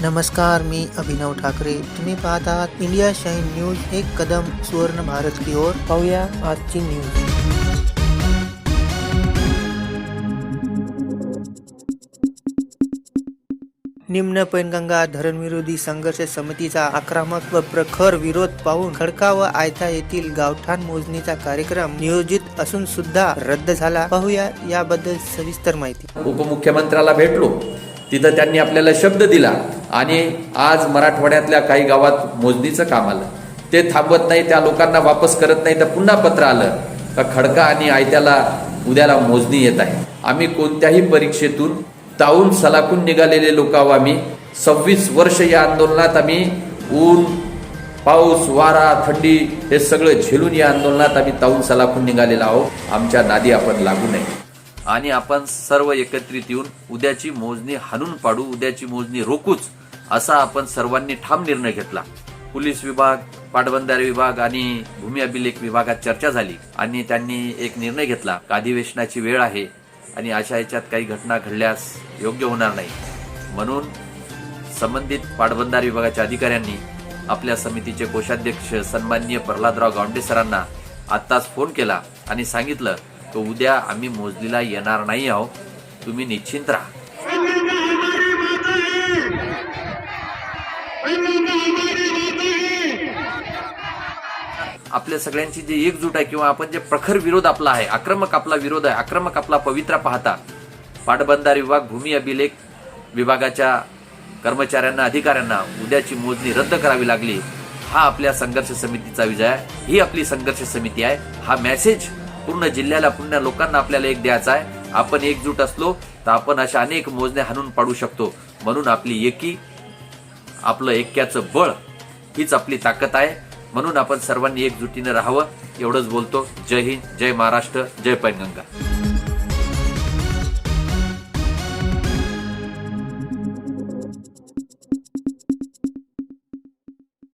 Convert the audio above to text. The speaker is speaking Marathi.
नमस्कार मी अभिनव ठाकरे. तुम्ही पाहत आहात इंडिया शाईन न्यूज एक कदम सुवर्ण भारत की ओर. पाहूया आजची न्यूज. निम्न पैनगंगा धरणविरोधी संघर्ष समितीचा आक्रमक व प्रखर विरोध पाहून खडका व आयथा येथील गावठाण मोजणीचा कार्यक्रम नियोजित असून सुद्धा रद्द झाला. पाहूया याबद्दल सविस्तर माहिती. उपमुख्यमंत्र्याला भेटलो. तिथं त्यांनी आपल्याला शब्द दिला आणि आज मराठवाड्यातल्या काही गावात मोजणीचं काम आलं. ते थांबत नाही त्या लोकांना वापस करत नाही तर पुन्हा पत्र आलं का खडका आणि आयत्याला उद्याला मोजणी येत आहे. आम्ही कोणत्याही परीक्षेतून ताऊन सलाखून निघालेले लोक आहो आम्ही. सव्वीस वर्ष या आंदोलनात आम्ही. ऊन पाऊस वारा थंडी हे सगळं झेलून या आंदोलनात आम्ही ताऊन सलाखून निघालेलो आहोत आमच्या नादी आपण लागू नये. आणि आपण सर्व एकत्रित येऊन उद्याची मोजणी हाणून पाडू उद्याची मोजणी रोखूच असा आपण सर्वांनी ठाम निर्णय घेतला. पोलीस विभाग पाटबंधारे विभाग आणि भूमी अभिलेख विभागात चर्चा झाली आणि त्यांनी एक निर्णय घेतला. का अधिवेशनाची वेळ आहे आणि अशा याच्यात काही घटना घडल्यास योग्य होणार नाही. म्हणून संबंधित पाटबंधारे विभागाच्या अधिकाऱ्यांनी आपल्या समितीचे कोषाध्यक्ष सन्माननीय प्रल्हादराव गावंडे सरांना आत्ताच फोन केला आणि सांगितलं तो उद्या आम्ही मोजलीला येणार नाही आहोत तुम्ही निश्चिंत राहा. आपल्या सगळ्यांची जी एकजूट आहे किंवा आपण जे प्रखर विरोध आपला आहे आक्रमक आपला विरोध आहे आक्रमक आपला पवित्रा पाहता पाटबंधारे विभाग भूमी अभिलेख विभागाच्या कर्मचाऱ्यांना अधिकाऱ्यांना उद्याची मोजणी रद्द करावी लागली. हा आपल्या संघर्ष समितीचा विजय आहे. ही आपली संघर्ष समिती आहे. हा मेसेज पूर्ण जिल्ह्याला पूर्ण लोकांना आपल्याला एक द्यायचा आहे. आपण एकजूट असलो तर आपण अशा अनेक मोजण्या हाणून पाडू शकतो. म्हणून आपली एकी आपलं ऐक्याचं बळ हीच आपली ताकद आहे. म्हणून आपण सर्वांनी एकजुटीनं राहावं. एवढंच बोलतो. जय हिंद जय महाराष्ट्र जय पैनगंगा.